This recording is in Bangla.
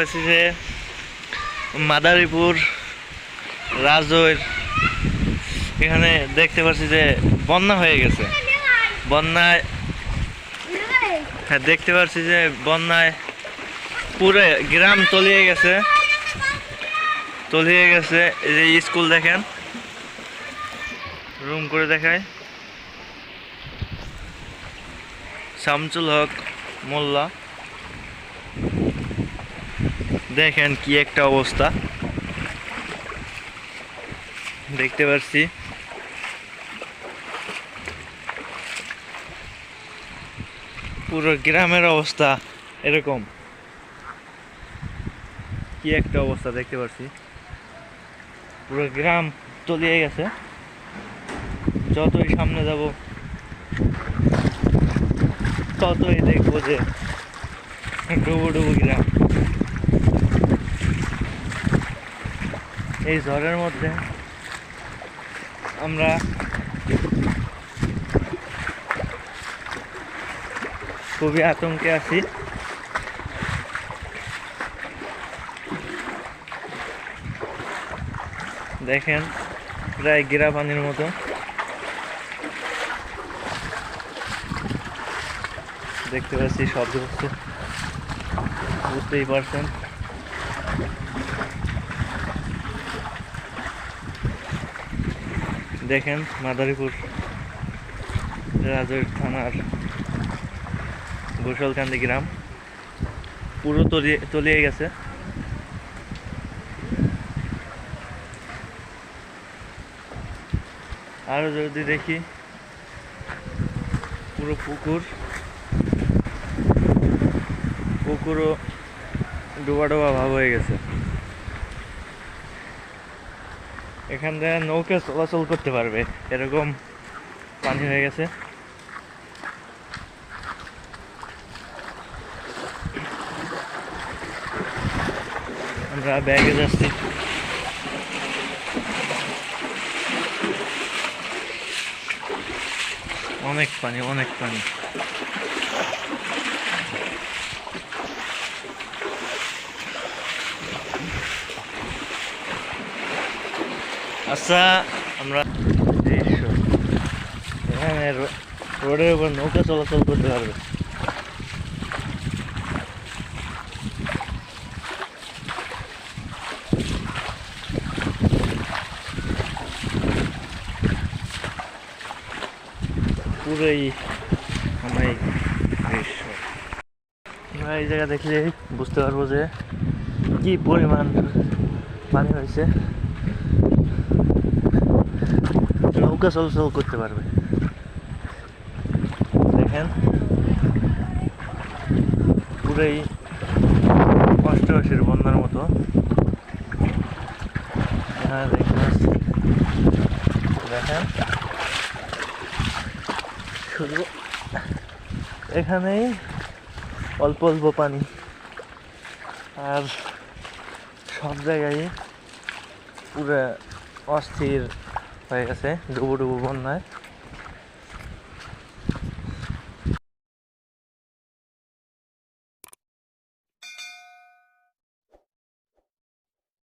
হচ্ছে যে মাদারীপুর, রাজৈর, এখানে দেখতে পাচ্ছি যে বন্যা হয়ে গেছে। বন্যায় হ্যাঁ দেখতে পাচ্ছি যে বন্যায় পুরো গ্রাম তলিয়ে গেছে। তলিয়ে গেছে, এই যে স্কুল দেখেন। রুম করে দেখায়। শামসুল হক মোল্লা। দেখেন কি একটা অবস্থা। দেখতে পাচ্ছি পুরো গ্রামের অবস্থা এরকম। কি একটা অবস্থা দেখতে পাচ্ছি পুরো গ্রাম তলিয়ে গেছে। যতই সামনে যাব, ততই দেখব যে ডুবু ডুবু গ্রাম। এই ঝড়ের মধ্যে আমরা খুবই আতঙ্কে আছি। দেখেন, প্রায় গেরা পানির মতো। দেখতে পাচ্ছি শব্দ হচ্ছে বুঝতেই পারছেন। দেখেন মাদারীপুর রাজৈর থানার গোসলকান্দি গ্রাম। পুরো তলিয়ে তলিয়ে গেছে। আরও যদি দেখি পুরো পুকুর, পুকুরও ডোবা ডোবা ভাব হয়ে গেছে। এখান থেকে নৌকা চলাচল করতে পারবে। এরকম পানি হয়ে গেছে। আমরা ব্যাগে যাচ্ছি। অনেক পানি অনেক পানি। আচ্ছা আমরা এখানে রোডের উপর নৌকা চলাচল করতে পারবে। পুরোই আমায় দৃশ্য। আমরা এই জায়গা দেখলে বুঝতে পারব যে কি পরিমাণ পানি হয়েছে। নৌকা চলাচল করতে পারবে। দেখেন। পুরোই অষ্টআশির বন্যার মতো। পাচ্ছি দেখেন। শুধু এখানেই অল্প অল্প পানি। আর সব জায়গায় পুরো অস্থির হয়ে গেছে ডুবু ডুবু বন্যায়।